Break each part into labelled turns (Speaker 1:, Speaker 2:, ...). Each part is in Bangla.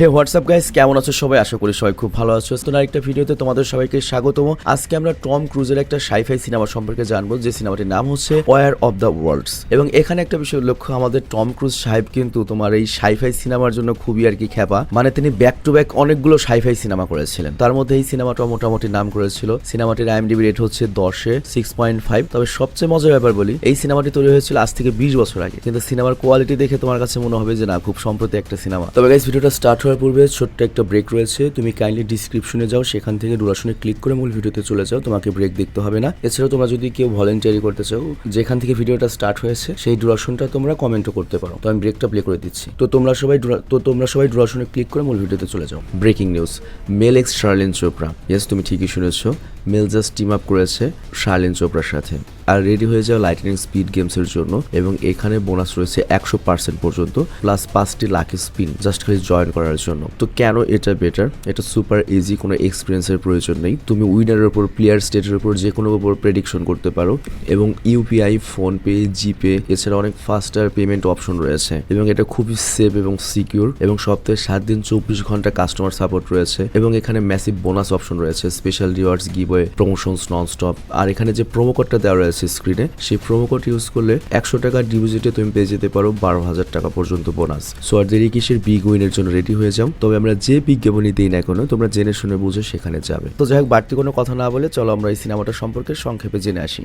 Speaker 1: হে হোয়াটসঅ্যাপ গাইস কেমন আছো সবাই? আশা করি সবাই খুব ভালো আছো। তো আরেকটা ভিডিওতে তোমাদের সবাইকে স্বাগতম। আজকে আমরা টম ক্রুজের একটা সাইফাই সিনেমা সম্পর্কে জানব, যে সিনেমাটির নাম হচ্ছে ওয়ার অফ দ্য ওয়ার্ল্ডস এবং এখানে একটা বিষয় লক্ষ্য, আমাদের টম ক্রুজ সাহেব কিন্তু তোমার এই সাইফাই সিনেমার জন্য খুবই আর কি খ্যাপা। মানে তিনি ব্যাক টু ব্যাক অনেকগুলো সাইফাই সিনেমা করেছিলেন। তার মধ্যে এই সিনেমাটা মোটামুটি নাম করেছিল। সিনেমাটির আইএমডিবি রেট হচ্ছে দশে সিক্স পয়েন্ট ফাইভ তবে সবচেয়ে মজার ব্যাপার বলি, এই সিনেমাটি তৈরি হয়েছিল আজ থেকে বিশ বছর আগে। কিন্তু সিনেমার কোয়ালিটি দেখে তোমার কাছে মনে হবে যে না, খুব সম্প্রতি একটা সিনেমা তবে গাইস ভিডিওটা স্টার্ট হওয়ার পূর্বে ছোট্ট একটা ব্রেক রয়েছে। তুমি কাইন্ডলি ডিসক্রিপশনে যাও, সেখান থেকে ডুরাশনে ক্লিক করে মূল ভিডিওতে চলে যাও। তোমাকে ব্রেক দেখতে হবে না। এছাড়াও তোমরা যদি কেউ ভলেন্টিয়ারি করতে চাও, যেখান থেকে ভিডিওটা স্টার্ট হয়েছে, সেই ডুরাশনটা তোমরা কমেন্টও করতে পারো। তো আমি ব্রেকটা প্লে করে দিচ্ছি। তো তোমরা সবাই তো তোমরা সবাই ডুরাশনে ক্লিক করে মূল ভিডিওতে চলে যাও। Breaking news mail X Sherlyn Chopra yes তুমি ঠিকই শুনেছো। মেল জাস্ট টিম আপ করেছে শার্লিন চোপড়ার সাথে। আর রেডি হয়ে যাও লাইটনিং স্পিড গেমসের জন্য, এবং এখানে বোনাস রয়েছে একশো পার্সেন্ট পর্যন্ত প্লাস পাঁচটি লাকি স্পিন জাস্ট খালি জয়েন করার জন্য। তো কেন এটা বেটার এটা সুপার ইজি কোনো এক্সপিরিয়েন্সের প্রয়োজন নেই। তুমি উইনারের উপর প্লেয়ার স্টেটের উপর যে কোনো উপর প্রেডিকশন করতে পারো, এবং ইউপিআই ফোনপে জিপে এছাড়া অনেক ফাস্টার পেমেন্ট অপশন রয়েছে, এবং এটা খুবই সেফ এবং সিকিউর এবং সপ্তাহে সাত দিন চব্বিশ ঘণ্টা কাস্টমার সাপোর্ট রয়েছে, এবং এখানে ম্যাসিভ বোনাস অপশন রয়েছে special rewards giveaway promotions non stop আর এখানে যে প্রোমো কোডটা দেওয়া রয়েছে স্ক্রিনে সেই প্রোমো কোড ইউজ করলে একশো টাকার ডিপোজিটে তুমি পেয়ে যেতে পারো বারো হাজার টাকা পর্যন্ত বোনাস সো আর দেরি কিসের? বিগ উইনের জন্য রেডি হয়ে যাও। তবে আমরা যে বিজ্ঞাপনই দিই না কোনো, তোমরা জেনে শুনে বুঝে সেখানে যাবে। তো যাই হোক, বাড়তি কোনো কথা না বলে চলো আমরা এই সিনেমাটা সম্পর্কে সংক্ষেপে জেনে আসি।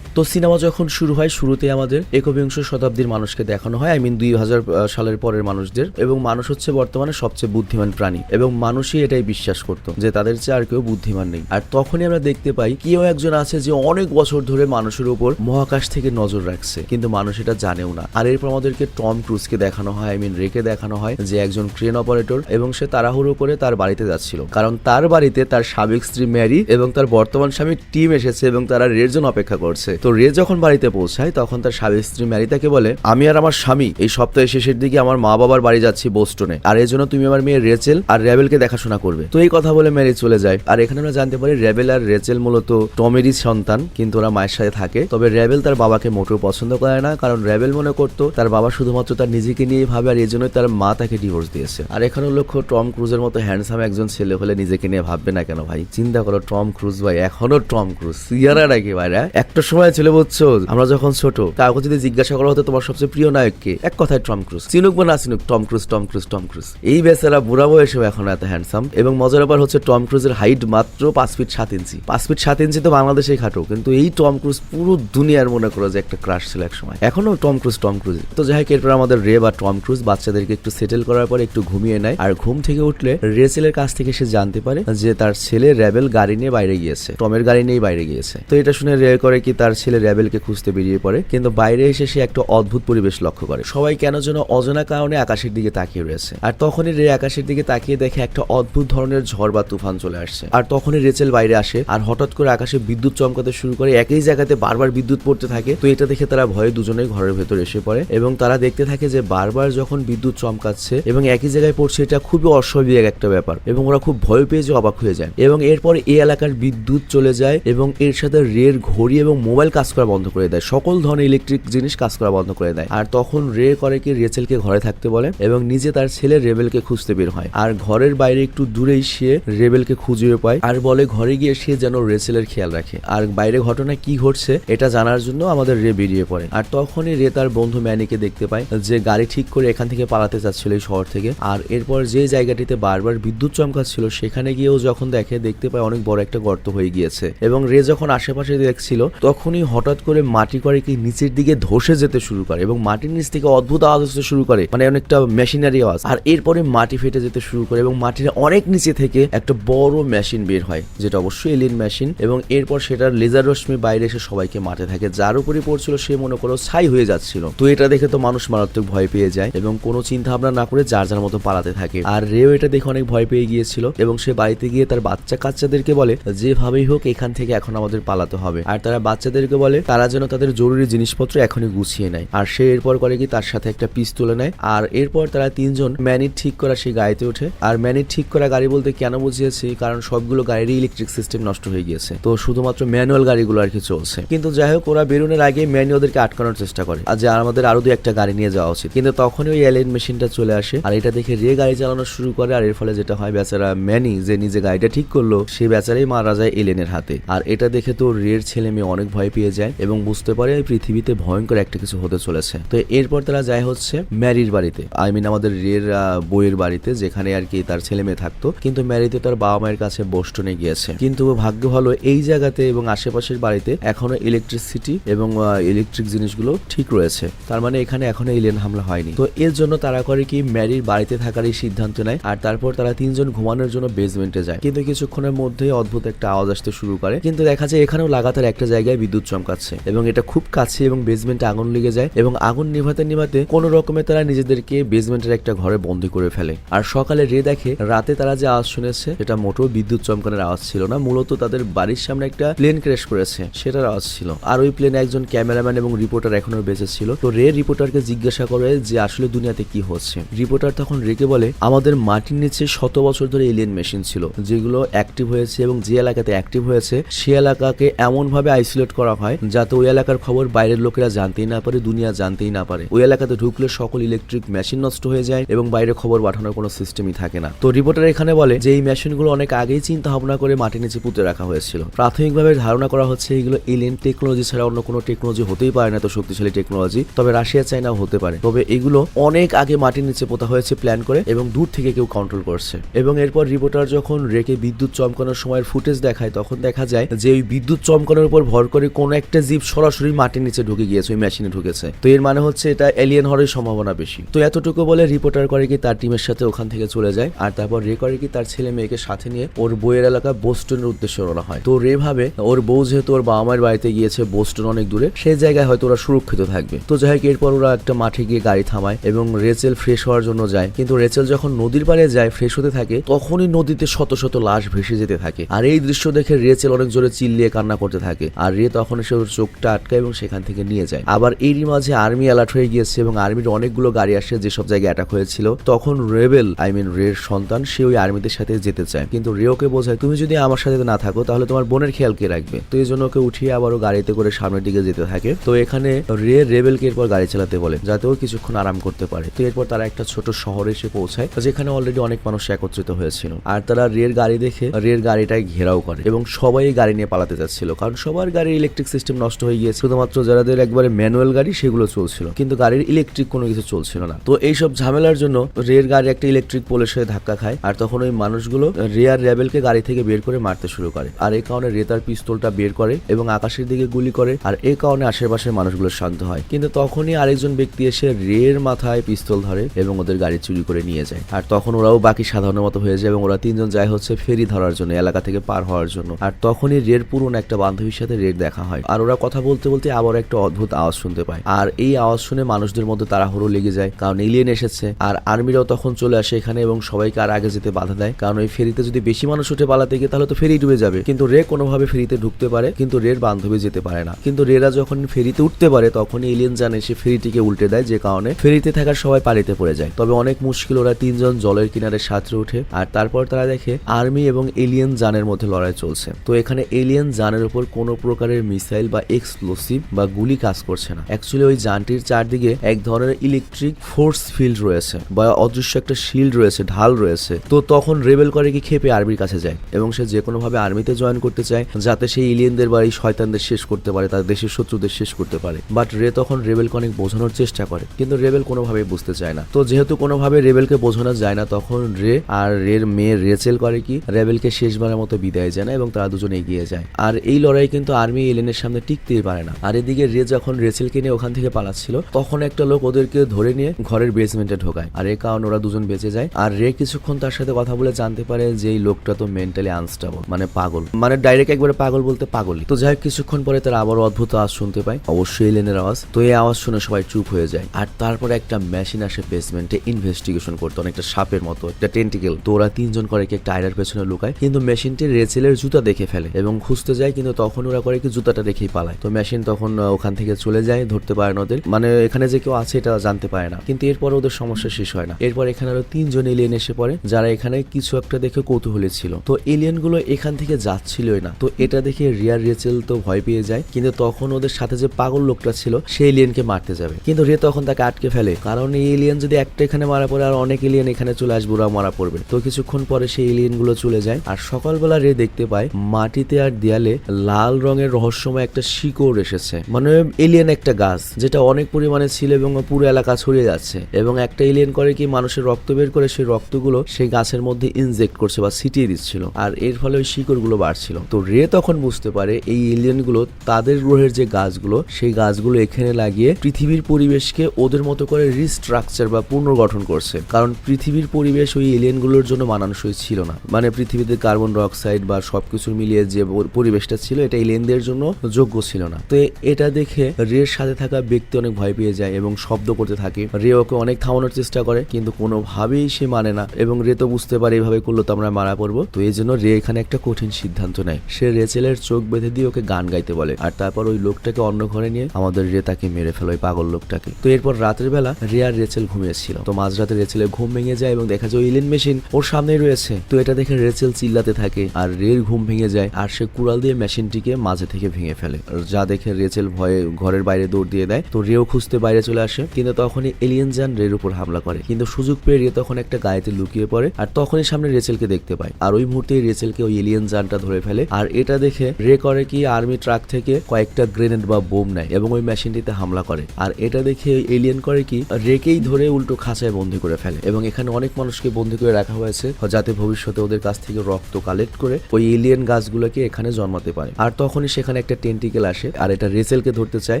Speaker 1: তো সিনেমা যখন শুরু হয় শুরুতে আমাদের একবিংশ শতাব্দীর মানুষকে দেখানো হয় আই মিন দুই হাজার সালের পরের মানুষদের। এবং মানুষ হচ্ছে বর্তমানে সবচেয়ে বুদ্ধিমান প্রাণী। এবং মানুষই এটাই বিশ্বাস করতো যে তাদের চেয়ে আর কেউ বুদ্ধিমান নেই। আর তখনই আমরা দেখতে পাই, কেউ একজন আছে যে অনেক বছর ধরে মানুষের উপর মহাকাশ থেকে নজর রাখছে, কিন্তু মানুষ এটা জানেও না। আর এরপর আমাদেরকে টম ক্রুজকে দেখানো হয়, আই মিন রেকে দেখানো হয়, যে একজন ক্রেন অপারেটর এবং সে তাড়াহুড়ো করে তার বাড়িতে যাচ্ছিল। কারণ তার বাড়িতে তার সাবেক স্ত্রী ম্যারি এবং তার বর্তমান স্বামী টিম এসেছে এবং তারা রের জন্য অপেক্ষা করছে। তো রে যখন বাড়িতে পৌঁছায়, তখন তার সাবেক স্ত্রী ম্যারি তাকে বলে, আমি আর আমার স্বামী এই সপ্তাহের শেষের দিকে আমার মা বাবার বাড়ি যাচ্ছি বোস্টনে। আর এর জন্য তুমি আমার মেয়ে রেচেল আর র্যাবেলকে দেখাশোনা করবে। তো এই কথা বলে ম্যারি চলে যায়। আর এখানে আমরা জানতে পারি র্যাবেল আর রেচেল মূলত টমেরই সন্তান, কিন্তু ওরা মায়ের সাথে থাকে, তবে র্যাবেল তার বাবাকে মোটেও পছন্দ করে না, কারণ র্যাবেল মনে করতো তার বাবা শুধুমাত্র তার নিজেকে নিয়ে ভাবে আর এই জন্যই তার মা তাকে ডিভোর্স দিয়েছে। আর এখানে লক্ষ্য, টম ক্রুজের মতো হ্যান্ডসাম একজন ছেলে হলে নিজেকে নিয়ে ভাববে না কেন ভাই? চিন্তা করো, টম ক্রুজ ভাই, এখনও টম ক্রুজ। সিয়ারা নাকি ভাইরা একটা সময় ছেলে বুঝছ, আমরা যখন ছোট, কাউকে যদি জিজ্ঞাসা করা হতো তোমার সবচেয়ে প্রিয় নায়ক কে এক কথায় টম ক্রুজ। চিনুক বা না চিনুক, Tom Cruise Tom Cruise Tom Cruise. এই বেচারা বুড়া বয়সেও এখন এত হ্যান্ডসাম এবং মজার ব্যাপার হচ্ছে, টম ক্রুজের হাইট মাত্র পাঁচ ফিট সাত ইঞ্চি পাঁচ ফিট সাত ইঞ্চি তো বাংলাদেশেই খাটো, কিন্তু এই টম ক্রুজ পুরো দুনিয়ার মনে করো যে একটা ক্রাশ ছিল এক সময় এখনও টম ক্রুজ টম ক্রুজ তো যাই হোক, এরপর আমাদের রে বা টম ক্রুজ বাচ্চাদেরকে একটু সেটেল করার পর একটু ঘুমিয়ে নেয়। আর ঘুম থেকে উঠলে রেচেলের কাছ থেকে সে জানতে পারে যে তার ছেলে র্যাবেল গাড়ি নিয়ে বাইরে গিয়েছে। টমের গাড়ি নিয়েই বাইরে গিয়েছে। তো এটা শুনে রে করে কি তার ছেলে র্যাবেলকে খুঁজতে বেরিয়ে পড়ে। কিন্তু বাইরে এসে সে একটা অদ্ভুত পরিবেশ লক্ষ্য করে। সবাই কেন যেন অজানা কারণে আকাশের দিকে তাকিয়ে রয়েছে। আর তখনই রে আকাশের দিকে তাকিয়ে দেখে একটা অদ্ভুত ধরনের ঝড় বা তুফান চলে আসছে। আর তখনই রেচেল বাইরে আসে। আর হঠাৎ করে আকাশে বিদ্যুৎ চমকাতে শুরু করে, একই জায়গাতে বারবার বিদ্যুৎ পড়তে থাকে, তো এটা দেখে তারা ভয়ে দুজনেই ঘরের ভেতর এসে পড়ে এবং তারা দেখতে থাকে যে বারবার যখন বিদ্যুৎ চমকাচ্ছে এবং একই জায়গায় পড়ছে, এটা খুবই অস্বাভাবিক একটা ব্যাপার এবং ওরা খুব ভয় পেয়ে যে অবাক হয়ে যায় এবং এরপর এই এলাকার বিদ্যুৎ চলে যায় এবং এর সাথে রের ঘড়ি এবং মোবাইল কাজ করা বন্ধ করে দেয়, সকল ধরনের ইলেকট্রিক জিনিস কাজ করা বন্ধ করে দেয় আর তখন রে করে কি রেচেলকে ঘরে থাকতে বলে এবং নিজে তার ছেলে রেবেলকে খুঁজতে বের হয় আর ঘরের বাইরে একটু দূরেই সে রেবেলকে খুঁজে পায় আর বলে ঘরে গিয়ে সে যেন রেচেলের খেয়াল রাখে। আর বাইরে ঘটনা কি ঘটছে এটা জানার জন্য আমাদের রে বেরিয়ে পড়ে আর তখনই রে তার বন্ধু ম্যানিকে দেখতে পায় যে গাড়ি ঠিক করে এখান থেকে পালাতে চাচ্ছিল এই শহর থেকে। আর এরপর যে জায়গাটিতে বারবার বিদ্যুৎ চমকাচ্ছিল, সেখানে গিয়েও যখন দেখে, দেখতে পায় অনেক বড় একটা গর্ত হয়ে গিয়েছে। এবং রে যখন আশেপাশে দেখছিল, তখনই হঠাৎ করে মাটি করে কি নিচের দিকে ধসে যেতে শুরু করে এবং মাটির নিচ থেকে অদ্ভুত আওয়াজ আসতে শুরু করে মানে অনেকটা মেশিনারি আওয়াজ। আর এরপরে মাটি ফেটে যেতে শুরু করে এবং মাটির অনেক নিচে থেকে একটা বড় মেশিন বের হয়, যেটা অবশ্যই এলিয়েন মেশিন। এবং এরপর সেটার লেজার রশ্মি বাইরে এসে সবাইকে মারতে থাকে। যার উপরে পড়ছিল সে মনে করো ছাই হয়ে যাচ্ছিল। তো এটা দেখে তো মানুষ মারাত্মক ভয় পেয়ে যায় এবং কোনো চিন্তা ভাবনা না করে যার যার মতো পালাতে থাকে। আর রেও এটা দেখে অনেক ভয় পেয়ে গিয়েছিল এবং সে বাড়িতে গিয়ে তার বাচ্চা কাচ্চাদেরকে বলে যেভাবেই হোক এখান থেকে এখন আমাদের পালাতে হবে। আর তারা বাচ্চাদেরকে বলে তারা যেন তাদের জরুরি জিনিসপত্র এখনই গুছিয়ে নেয়। আর সে এরপর করে কি তার সাথে একটা পিস তুলে নেয়। আর এরপর তারা তিনজন ম্যানির ঠিক করা সেই গাড়িতে ওঠে। আর ম্যানির ঠিক করা গাড়ি বলতে কেন বুঝিয়েছি? কারণ সবগুলো গাড়িরই ইলেকট্রিক সিস্টেম নষ্ট হয়ে গিয়েছে। তো শুধুমাত্র ম্যানুয়াল গাড়িগুলো আর কি চলছে। চলছে কিন্তু যাই হোক, ওরা বেরোনোর আগে ম্যানি ওদেরকে আটকানোর চেষ্টা করে। আর যে আমাদের আরও দু একটা গাড়ি নিয়ে যাওয়া উচিত। কিন্তু তখনই ওই এলিয়েন মেশিনটা চলে আসে আর এটা দেখে রে গাড়ি চালানো শুরু করে আর এর ফলে যেটা হয়, বেচারা ম্যানি যে নিজে গাড়িটা ঠিক করল, সে বেচারাই মারা যায় এলিয়েনের হাতে। আর এটা দেখে তো রের ছেলে মেয়ে অনেক ভয় পেয়ে যায় এবং বুঝতে পারে এই পৃথিবীতে ভয়ঙ্কর একটা কিছু হতে চলেছে। তো এরপর তারা যায় হচ্ছে ম্যারির বাড়িতে। আই মিন আমাদের রের বইয়ের বাড়িতে যেখানে আর কি তার ছেলে মেয়ে থাকতো। কিন্তু ম্যারিতে তার বাবা মায়ের কাছে বোস্টনে গিয়েছে। কিন্তু ভাগ্য ভালো এই জায়গাতে এবং আশেপাশের বাড়িতে এখনও ইলেকট্রিসিটি এবং ইলেকট্রিক জিনিসগুলো ঠিক রয়েছে। তার মানে এখানে এখনও এলিয়েন হামলা হয়নি। তো এর জন্য তারা করে কি ম্যারির বাড়িতে থাকার এই সিদ্ধান্ত নেয় আর তারপর তারা তিনজন ঘুমানোর জন্য বেসমেন্টে যায়। কিন্তু কিছুক্ষণের মধ্যেই অদ্ভুত একটা আওয়াজ আসতে শুরু করে। কিন্তু দেখা যায় এখানেও লাগাতার একটা জায়গায় বিদ্যুৎ চমকাচ্ছে এবং এটা খুব কাছে এবং বেসমেন্টে আগুন লেগে যায় এবং আগুন নিভাতে নিভাতে কোনো রকমে তারা নিজেদেরকে বেসমেন্টের একটা ঘরে বন্দি করে ফেলে। আর সকালে রে দেখে রাতে তারা যে আওয়াজ শুনেছে এটা মোটেও বিদ্যুৎ চমকানোর আওয়াজ ছিল না। মূলত তাদের বাড়ির সামনে একটা প্লেন ক্র্যাশ করেছে। সেটার আওয়াজ ছিল আর ওই প্লেনে একজন ক্যামেরাম্যান এবং রিপোর্টার এখনও বেঁচে ছিল। তো রে রিপোর্টারকে জিজ্ঞাসা করে যে, আসলে দুনিয়াতে কি হচ্ছে? রিপোর্টার তখন রেকে বলে, আমাদের মাটির নিচে শত বছর ধরে এলিয়েন মেশিন ছিল, যেগুলো অ্যাক্টিভ হয়েছে এবং যে এলাকাতে অ্যাক্টিভ হয়েছে, সে এলাকাকে এমন ভাবে আইসোলেট করা হয় যাতে ওই এলাকার খবর বাইরের লোকেরা জানতেই না পারে, দুনিয়া জানতেই না পারে। ওই এলাকাতে ঢুকলে সকল ইলেকট্রিক মেশিন নষ্ট হয়ে যায় এবং বাইরে খবর পাঠানোর কোনো সিস্টেমই থাকে না। তো রিপোর্টার এখানে বলে যে, এই মেশিনগুলো অনেক আগেই চিন্তা ভাবনা করে মাটির নিচে পুঁতে রাখা হয়েছিল। প্রাথমিকভাবে ধারণা করা হচ্ছে এগুলো এলিয়েন টেকনোলজি ছাড়া অন্য কোনো টেকনোলজি হতেই পারে না তো শক্তিশালী টেকনোলজি তবে রাশিয়া, চাইনাও হতে পারে। তবে এগুলো অনেক আগে মাটির নিচে পোতা হয়েছে প্ল্যান করে এবং দূর থেকে কেউ কন্ট্রোল করছে। এবং এরপর রিপোর্টার যখন রেকে বিদ্যুৎ চমকানোর সময়ের ফুটেজ দেখায়, তখন দেখা যায় যে ওই বিদ্যুৎ চমকানোর উপর ভর করে কোনো একটা জীব সরাসরি মাটির নিচে ঢুকে গিয়েছে, ওই মেশিনে ঢুকেছে। তো এর মানে হচ্ছে এটা এলিয়েন হওয়ার সম্ভাবনা বেশি। তো এতটুকু বলে রিপোর্টার করে কি তার টিমের সাথে ওখান থেকে চলে যায়, আর তারপর রে করে কি তার ছেলে মেয়েকে সাথে নিয়ে ওর বইয়ের এলাকা বোস্টনের উদ্দেশ্যে রওনা হয়। তো রে ভাবে, ওর বউ যেহেতু ওর বাবা মায়ের বাড়িতে গিয়েছে বোস্টন অনেক দূরে সেই জায়গায় হয়তো ওরা সুরক্ষিত থাকবে। তো যাই হোক, এরপর ওরা একটা মাঠে গিয়ে গাড়ি থামায় এবং রেচেল ফ্রেশ হওয়ার জন্য যায়। কিন্তু রেচেল যখন নদীর পাড়ে যায়, ফ্রেশ হতে থাকে, তখনই নদীতে শত শত লাশ ভেসে যেতে থাকে। আর এই দৃশ্য দেখে রেচেল অনেক জোরে চিল্লিয়ে কান্না করতে থাকে। আর রে তখন এসে ওর চোখটা আটকায় এবং সেখান থেকে নিয়ে যায়। আবার এরই মাঝে আর্মি অ্যালার্ট হয়ে গিয়েছে এবং আর্মির অনেকগুলো গাড়ি আসে, যেসব জায়গায় অ্যাটাক হয়েছিল। তখন রেবেল, আই মিন রের সন্তান, সে ওই আর্মিদের সাথে যেতে চায়। কিন্তু রে ওকে বোঝায়, তুমি যদি আমার সাথে না থাকো, তাহলে তোমার বোনের খেয়াল কে রাখবে? তো এই জন্য ওকে উঠিয়ে আবারও গাড়িতে করে সামনের দিকে যেতে থাকে। তো এখানে রে রেবেলকে এরপর গাড়ি চালাতে বলে যাতে ও কিছুক্ষণ আরাম করতে পারে। তো এরপর তারা একটা ছোট শহরে এসে পৌঁছায়, যেখানে অলরেডি অনেক মানুষ একত্রিত হয়েছিল। আর তারা রের গাড়ি দেখে রের গাড়িটাই ঘেরাও করে এবং সবাই গাড়ি নিয়ে পালাতে যাচ্ছিল, কারণ সবার গাড়ির ইলেকট্রিক সিস্টেম নষ্ট হয়ে গিয়েছে। শুধুমাত্র যাদের একবারে ম্যানুয়াল গাড়ি, সেগুলো চলছিল, কিন্তু গাড়ির ইলেকট্রিক কোনো কিছু চলছিল না। তো এইসব ঝামেলার জন্য রের গাড়ি একটা ইলেকট্রিক পোলের সাথে ধাক্কা খায়, আর তখন ওই মানুষগুলো রেয়ার রেবেলকে গাড়ি থেকে বের করে মারতে শুরু করে। আর এই কারণে রে তার পিস্তলটা বের করে এবং আকাশের দিকে গুলি করে আর এই কারণে আশেপাশের মানুষগুলো শান্ত হয়। কিন্তু তখনই আরেকজন ব্যক্তি এসে রের মাথায় পিস্তল ধরে এবং ওদের গাড়ি চুরি করে নিয়ে যায়। আর তখন ওরাও বাকি সাধারণের মতো হয়ে যায় এবং ওরা তিনজন যায় হচ্ছে ফেরি ধরার জন্য, এলাকা থেকে পার হওয়ার জন্য। আর তখনই রের পুরনো একটা বান্ধবীর সাথে রের দেখা হয়। আর ওরা কথা বলতে বলতে আবার একটা অদ্ভুত আওয়াজ শুনতে পায়। আর এই আওয়াজ শুনে মানুষদের মধ্যে তাড়াহুড়ো লেগে যায়, কারণ এলিয়েন এসেছে। আর আর্মিরাও তখন চলে আসে এখানে এবং সবাইকে আর আগে যেতে বাধা দেয়। কারণ ওই ফেরিতে যদি বেশি মানুষ উঠে পালাতে গিয়ে তাহলে তো ফেরি ডুবে যাবে। কিন্তু রে কোনোভাবে ফেরিতে ঢুকতে পারে। কিন্তু রের বান্ধবী যেতে পারে না। কিন্তু রেরা যখন ফেরিতে উঠতে পারে তখন এলিয়েন জানে সে ফেরিটিকে উল্টে দেয়, যে কারণে ফেরিতে থাকার সবাই পালিতে পড়ে যায়। তবে অনেক মুশকিল, ওরা তিনজন জলের কিনারে সাঁতরে উঠে আর তারপর তারা দেখে আর্মি এবং এলিয়েন জানের মধ্যে লড়াই চলছে। তো এখানে এলিয়েন জানের উপর কোনো প্রকারের মিসাইল বা এক্সপ্লোসিভ বা গুলি কাজ করছে না। অ্যাকচুয়ালি ওই যানটির চারদিকে এক ধরনের ইলেকট্রিক ফোর্স ফিল্ড রয়েছে বা অদৃশ্য একটা শিল্ড রয়েছে, ঢাল রয়েছে। তো তখন রেবেল করে কি খেপে আর্মির কাছে যায় এবং সে যে কোনো ভাবে আর্মিতে জয়েন করতে চায়, যাতে সেই এলিয়েনদের বা এই শয়তানদের শেষ করতে পারে, তার দেশের শত্রুদের শেষ করতে পারে। বাট রে তখন রেবেলকে অনেক বোঝানোর চেষ্টা করে, কিন্তু রেবেল কোনোভাবেই বুঝতে চায় না। তো যেহেতু কোনোভাবে রেবেলকে বোঝানো যায় না, তখন রে আর রের মেয়ে রেচেল করে কি রেবেলকে শেষবারের মতো বিদায় জানায় এবং তারা দুজন এগিয়ে যায়। আর এই লড়াই কিন্তু আর্মি এলেনের সামনে টিকতেই পারে না। আর এদিকে রে যখন রেচেলকে নিয়ে ওখান থেকে পালাচ্ছিল, তখন একটা লোক ওদেরকে ধরে নিয়ে ঘরের বেসমেন্টে ঢোকায়। আর এই কারণে ওরা দুজন বেঁচে যায়। আর রে কিছুক্ষণ তার সাথে কথা বলে জানতে পারে যে এই লোকটা তো মেন্টালি আনস্টেবল মানে পাগল। মানে ডাইরেক্ট একবারে পাগল বলতে পাগলই। তো যাই হোক কিছুক্ষণ পরে তারা আবার অদ্ভুত আওয়াজ শুনতে পায়। অবশ্যই এলেনের আওয়াজ। তো এই আওয়াজ শুনে সবাই চুপ হয়ে যায়। আর তারপরে একটা মেশিন আসে বেসমেন্টে ইনভেস্টিগেশন করতে। অনেকটা সাপের মতো, একটা টেন্টিকেল তো ওরা তিনজন করে কি একটা আয়রার পেছনে লুকায়। কিন্তু মেশিনটি রেচেলের জুতা দেখে ফেলে এবং খুঁজতে যায়, কিন্তু তখন ওরা করে কি জুতাটা রেখেই পালায়। তো মেশিন তখন ওখান থেকে চলে যায়, ধরতে পারে না ওদের মানে এখানে যে কেউ আছে এটা জানতে পারে না। কিন্তু এরপর ওদের সমস্যা শেষ হয় না। এরপর এখানে আরও তিনজন এলিয়েন এসে পড়ে, যারা এখানে কিছু একটা দেখে কৌতূহলী ছিল। তো এলিয়েনগুলো এখান থেকে যাচ্ছিলই না। তো এটা দেখে রিয়ার রেচেল তো ভয় পেয়ে যায়। কিন্তু তখন ওদের সাথে যে পাগল লোকটা ছিল, সে এলিয়েনকে মারতে যাবে। কিন্তু রে তখন তাকে আটকে ফেলে। কারণ এই এলিয়েন যদি একটা এখানে মারা পড়ে, আর অনেক এলিয়েন এখানে চলে আসবে ওরা মারা পড়বে। তো কিছুক্ষণ পরে সেই এলিয়েনগুলো চলে যায়। আর সকালবেলা রে দেখতে পায়, মাটিতে আর দেয়ালে লাল রঙের রহস্যময় একটা শিকড় এসেছে। মানে এলিয়েন একটা গাছ, যেটা অনেক পরিমাণে ছিল এবং পুরো এলাকা ছড়িয়ে যাচ্ছে। এবং একটা এলিয়েন করে কি মানুষের রক্ত বের করে, সেই রক্তগুলো সেই গাছের মধ্যে ইনজেক্ট করছে বা ছিটিয়ে দিচ্ছিল। আর এর ফলে ওই শিকড়গুলো বাড়ছিল। তো রে তখন বুঝতে পারে, এই এলিয়েনগুলো তাদের গ্রহের যে গাছগুলো, সেই গাছগুলো এখানে লাগিয়ে পৃথিবীর পরিবেশকে ওদের মতো করে রিস্ট্রাকচার বা পুনর্গঠন করছে। কারণ পৃথিবীর পরিবেশ ওই এলিয়েনগুলোর জন্য মানানসই ছিল না। মানে পৃথিবীতে কার্বন ডাইঅক্সাইড বা সবকিছু মিলিয়ে যে পরিবেশটা ছিল, এটা এলিয়েনদের জন্য যোগ্য ছিল না। তো এটা দেখে রের সাথে থাকা ব্যক্তি অনেক ভয় পেয়ে যায় এবং শব্দ করতে থাকে। রে ওকে অনেক থামানোর চেষ্টা করে, কিন্তু কোনোভাবেই সে মানে না এবং রে তো বুঝতে পারে এভাবে করলে তো আমরা মারা পড়ব। তো এই জন্য রে এখানে একটা কঠিন সিদ্ধান্ত নেয়। সে রেচেলের চোখ বেঁধে দিয়ে ওকে গান গাইতে বলে। আর তারপর ওই লোকটাকে অন্য ঘরে নিয়ে আমাদের রে তাকে মেরে ফেলে ওই পাগল লোকটাকে। তো এরপর রাতের বেলা রে আর রেচেল ঘুমিয়েছিল তো মাঝরাতে রেচেলের ঘুম ভেঙে যায় এবং দেখা যায় ইলেন মেশিন ওর সামনেই রয়েছে। তো এটা দেখে রেচেল চিল্লাতে থাকে আর রের ঘুম ভেঙে যায় আর সে কুড়াল দিয়ে মেশিনটিকে মাঝে থেকে ভেঙে ফেলে। যা দেখে রেচেল ভয়ে ঘরের বাইরে দৌড় দিয়ে দেয়। তো রেও খুঁজতে বাইরে চলে আসে। কিন্তু তখনই এলিয়েন যান রের উপর হামলা করে। কিন্তু সুযোগ পেয়ে রে তখন একটা গায়েতে লুকিয়ে পড়ে আর তখনই সামনে রেচেলকে দেখতে পায়। আর ওই মুহূর্তে রেচেলকে ওই এলিয়েন যানটা ধরে ফেলে। আর এটা দেখে রে করে কি আর্মি ট্রাক থেকে কয়েকটা গ্রেনেড বা বোম নেয় এবং ওই মেশিনটিতে হামলা করে। আর এটা দেখে এলিয়েন করে কি, রেকেই ধরে উল্টো খাঁচায় বন্দি করে ফেলে এবং এখানে অনেক মানুষকে বন্দি করে রাখা হয়েছে যাতে ভবিষ্যতে ওদের কাছ থেকে রক্ত কালেক্ট করে ওই এলিয়েন গাছগুলোকে এখানে জন্মাতে পারে। আর তখনই সেখানে একটা টেন্টিকেল আসে আর এটা রেচেলকে ধরতে চায়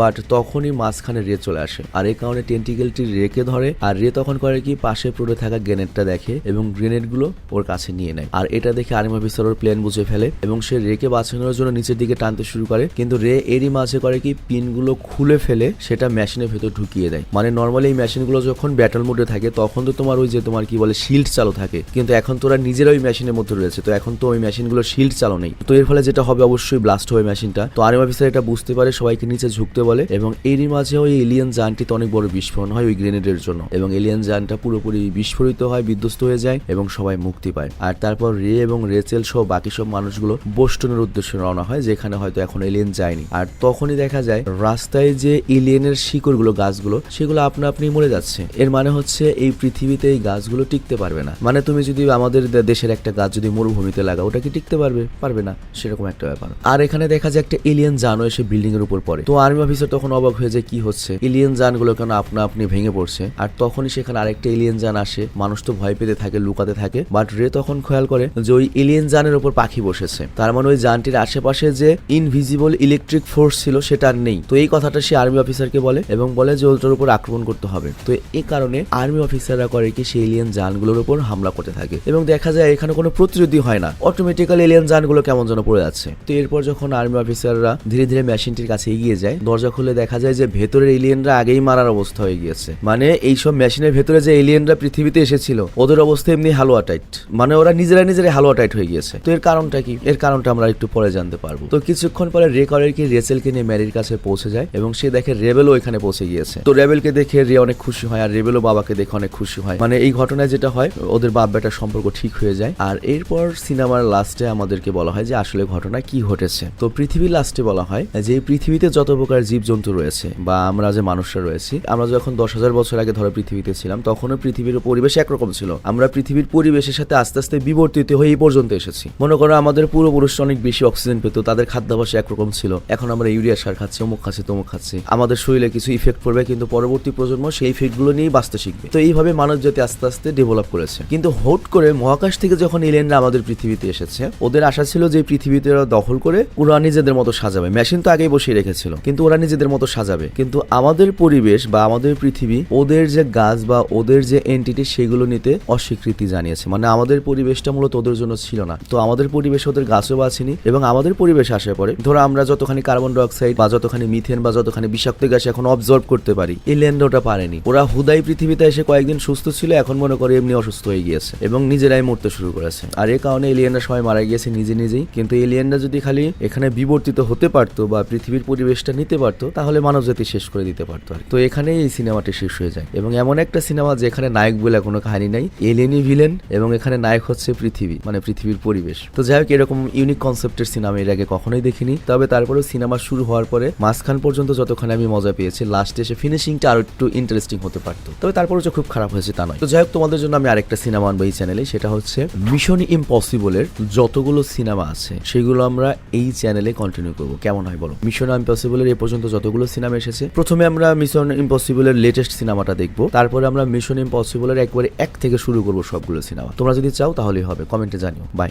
Speaker 1: বাট তখনই মাঝখানে রে চলে আসে। আর এই কারণে টেন্টিকেলটি রেকে ধরে আর রে তখন করে কি, পাশে পড়ে থাকা গ্রেনেডটা দেখে এবং গ্রেনেডগুলো ওর কাছে নিয়ে নেয়। আর এটা দেখে আর্মি অফিসার ওর প্ল্যান বুঝে ফেলে এবং সে রেকে বাঁচানোর জন্য নিচের দিকে টানতে শুরু করে। কিন্তু রে এরই মাঝে করে কি পিনগুলো খুলে ফেলে, সেটা মেশিনের ভেতর ঢুকিয়ে দেয়। মানে নর্মালি এই মেশিনগুলো যখন ব্যাটল মোডে থাকে, তখন তো তোমার ওই যে তোমার কি বলে শিল্ড চালু থাকে। কিন্তু এখন তোরা নিজেরা ওই মেশিনের মধ্যে রয়েছে। তো এখন তো ওই মেশিনগুলো শিল্ড চালু নেই। তো এর ফলে যেটা হবে অবশ্যই ব্লাস্ট হবে মেশিনটা। তো আর্মি অফিসার এটা বুঝতে পারে, সবাইকে নিচে ঝুঁকতে বলে। এবং এরই মাঝে ওই এলিয়ান যানটিতে অনেক বড় বিস্ফোরণ হয় ওই গ্রেনেডের জন্য। এবং এলিয়ান যানটা পুরোপুরি বিস্ফোরিত হয়, বিধ্বস্ত হয়ে যায় এবং সবাই মুক্তি পায়। আর তারপর রে এবং রেচেল সহ বাকি সব মানুষগুলো বোস্টনের উদ্দেশ্যে রওনা হয়, যেখানে হয়তো এখন এলিয়েন যায়নি। আর তখনই দেখা যায়, রাস্তায় যে এলিয়েনের শিকড়গুলো, গাছগুলো, সেগুলো আপনা আপনি মরে যাচ্ছে। এর মানে হচ্ছে এই পৃথিবীতে এই গাছগুলো টিকতে পারবে না। মানে তুমি যদি আমাদের দেশের একটা গাছ যদি মরুভূমিতে লাগাও, ওটা কি টিকতে পারবে? পারবে না। সেরকম একটা ব্যাপার। আর এখানে দেখা যায় একটা এলিয়েন জানও এসে বিল্ডিং এর উপর পড়ে। তো আর্মি অফিসার তখন অবাক হয়ে যায়, কি হচ্ছে? এলিয়েন যানগুলো কেন আপনা আপনি ভেঙে পড়ছে? আর তখনই সেখানে আরেকটা এলিয়েন যান আসে। মানুষ তো ভয় পেতে থাকে, লুকাতে থাকে। বাট রে তখন খেয়াল করে যে ওই এলিয়েন যানের উপর পাখি বসেছে। তার মানে ওই যানটির আশেপাশে যে ইনভিজিবল ইলেকট্রিক ফোর্স ছিল, সেটা আর নেই। তো এই কথাটা সে আর্মি অফিসারকে বলে এবং বলে যে ওটার উপর আক্রমণ করতে হবে। তো এই কারণে আর্মি অফিসাররা করে কি সেই এলিয়েন যানগুলোর উপর হামলা করতে থাকে। এবং দেখা যায় এখানে কোনো প্রতিরোধী হয় না। অটোমেটিক্যালি এলিয়েন যানগুলো কেমন যেন পড়ে যাচ্ছে। তো এরপর যখন আর্মি অফিসাররা ধীরে ধীরে মেশিনটির কাছে এগিয়ে যায়, দরজা খুলে দেখা যায় যে ভেতরের এলিয়েনরা আগেই মারার অবস্থা হয়ে গিয়েছে। মানে এইসব মেশিনের ভেতরে যে এলিয়েনরা পৃথিবীতে এসেছিল, ওদের অবস্থা এমনি হালুয়া টাইট মানে ওরা নিজেরা নিজেরা হালুয়া টাইট হয়ে গিয়েছে। তো এর কারণটা কি? এর কারণটা আমরা একটু পরে জানতে পারব। তো কিছুক্ষণ পরে রে করের কি রেচেলকে নিয়ে ম্যারির কাছে পৌঁছে যায় এবং সে দেখে রেবেলও এখানে পৌঁছে গিয়েছে। তো রেবেলকে দেখে রে অনেক খুশি হয় আর রেবেলও বাবাকে দেখে অনেক খুশি হয়। মানে এই ঘটনায় যেটা হয়, ওদের বাপ বেটার সম্পর্ক ঠিক হয়ে যায়। আর এরপর সিনেমার লাস্টে আমাদেরকে বলা হয় যে আসলে ঘটনা কি ঘটেছে। তো পৃথিবীর লাস্টে বলা হয় যে এই পৃথিবীতে যত প্রকার জীবজন্তু রয়েছে বা আমরা যে মানুষরা রয়েছি, আমরা যখন দশ হাজার বছর আগে ধরো পৃথিবীতে ছিলাম, তখনও পৃথিবীর পরিবেশ একরকম ছিল। আমরা পৃথিবীর পরিবেশের সাথে আস্তে আস্তে বিবর্তিত হয়ে এই পর্যন্ত এসেছি। মনে করো আমাদের পূর্বপুরুষরা অনেক বেশি অক্সিজেন পেত, তাদের খাদ্যাভ্যাস একরকম ছিল। এখন আমরা ইউরিয়া সার খাচ্ছি, অমুক খাচ্ছি, তমুক খাচ্ছি। আমাদের শরীরে কিছু ইফেক্ট পড়বে, কিন্তু পরবর্তী প্রজন্ম সেই ইফেক্টগুলো নিয়েই বাঁচতে শিখবে। তো এইভাবে মানব জাতি আস্তে আস্তে ডেভেলপ করেছে। কিন্তু হুট করে মহাকাশ থেকে যখন এলিয়েনরা আমাদের পৃথিবীতে এসেছে, ওদের আশা ছিল যে পৃথিবীতে ওরা দখল করে ওরা নিজেদের মতো সাজাবে। মেশিন তো আগেই বসিয়ে রেখেছিল, কিন্তু ওরা নিজেদের মতো সাজাবে। কিন্তু আমাদের পরিবেশ বা আমাদের পৃথিবী, ওদের যে গাছ বা ওদের যে এন্টিটি সেগুলো নিতে অস্বীকৃতি জানিয়েছে। মানে আমাদের পরিবেশটা মূলত ওদের জন্য ছিল না। তো আমাদের পরিবেশ ওদের গাছও বাঁচেনি এবং আমাদের পরিবেশ আসার পরে ধরো আমরা যতখানি কার্বন ডাইঅক্সাইড বা যতখানি মিথেন বা যতখানি বিষাক্ত গ্যাস এখন অবজর্ভ করতে পারি এলিয়েনরা ওটা পারেনি। ওরা হুদাই পৃথিবীতে এসে কয়েকদিন সুস্থ ছিল, এখন মনে করে এমনি অসুস্থ হয়ে গিয়েছে এবং নিজেরাই মরতে শুরু করেছে। আর এই কারণে এলিয়েনরা সবাই মারা গিয়েছে নিজে নিজেই। কিন্তু এলিয়েনরা যদি খালি এখানে বিবর্তিত হতে পারতো বা পৃথিবীর পরিবেশটা নিতে পারতো, তাহলে মানব জাতি শেষ করে দিতে পারতো আর তো এখানেই এই সিনেমাটি শেষ হয়ে যায়। এবং এমন একটা সিনেমা যেখানে নায়ক বলে কোনো কাহিনী নাই এলিয়েনই ভিলেন এবং এখানে নায়ক হচ্ছে পৃথিবী মানে পৃথিবীর পরিবেশ। তো যাই হোক, এরকম ইউনিক কনসেপ্টের সিনেমা এর আগে কখনোই দেখি দেখিনি, তবে তারপরেও সিনেমা শুরু হওয়ার পরে মাঝখান পর্যন্ত যতক্ষণে আমি মজা পেয়েছি লাস্টে এসে ফিনিশিংটা আরও একটু ইন্টারেস্টিং হতে পারতো। তবে তারপরে যে খুব খারাপ হয়েছে তা নয়। তো যাই হোক, তোমাদের জন্য আমি আরেকটা সিনেমা আনব এই চ্যানেলে সেটা হচ্ছে মিশন ইম্পসিবলের যতগুলো সিনেমা আছে, সেগুলো আমরা এই চ্যানেলে কন্টিনিউ করব। কেমন হয় বলো? মিশন ইম্পসিবলের এ পর্যন্ত যতগুলো সিনেমা এসেছে, প্রথমে আমরা মিশন ইম্পসিবলের লেটেস্ট সিনেমাটা দেখব, তারপরে আমরা মিশন ইম্পসিবলের একবারে এক থেকে শুরু করব সবগুলো সিনেমা তোমরা যদি চাও তাহলেই হবে কমেন্টে জানিও। বাই